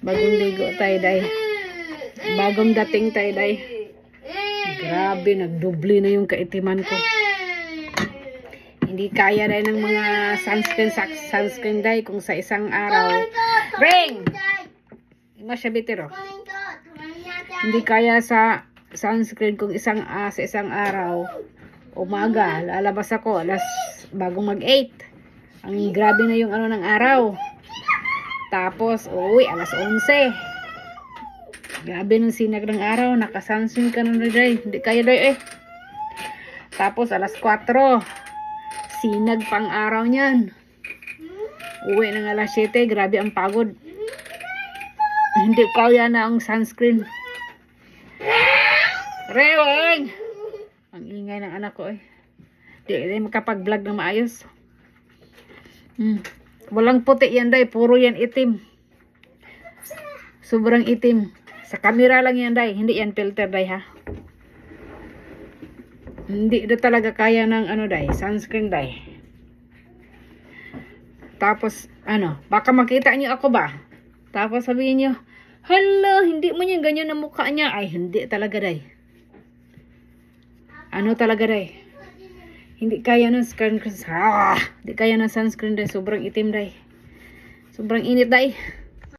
Bagong ligo tayo, day. Bagong dating tayo, day. Grabe, nagdubli na yung kaitiman ko. Hindi kaya day ng mga sunscreen, sunscreen day kung sa isang araw. Ring! Bitiro. Hindi kaya sa sunscreen kung isang ah, sa isang araw. Umaga, lalabas ako alas bagong mag-8. Ang grabe na yung ano ng araw. Tapos, uwi, alas 11. Grabe ng sinag ng araw. Nakasansin ka na day. Hindi kaya day eh. Tapos, alas 4. Sinag pang araw niyan. Uwi ng alas 7. Grabe ang pagod. Hindi kaya na ang sunscreen. Reweng! Ang ingay ng anak ko eh. Di, di makapag-vlog na maayos. Hmm. Walang puti yan day, puro yan itim. Sobrang itim. Sa camera lang yan day, hindi yan filter day ha. Hindi na talaga kaya ng ano day, sunscreen day. Tapos, ano, baka makita niyo ako ba? Tapos sabihin niyo, hala, hindi mo niya ganyan ang mukha niya. Ay, hindi talaga day. Ano talaga day? Hindi kaya ng sunscreen. Ah, hindi kaya ng sunscreen day. Sobrang itim day. Sobrang init day.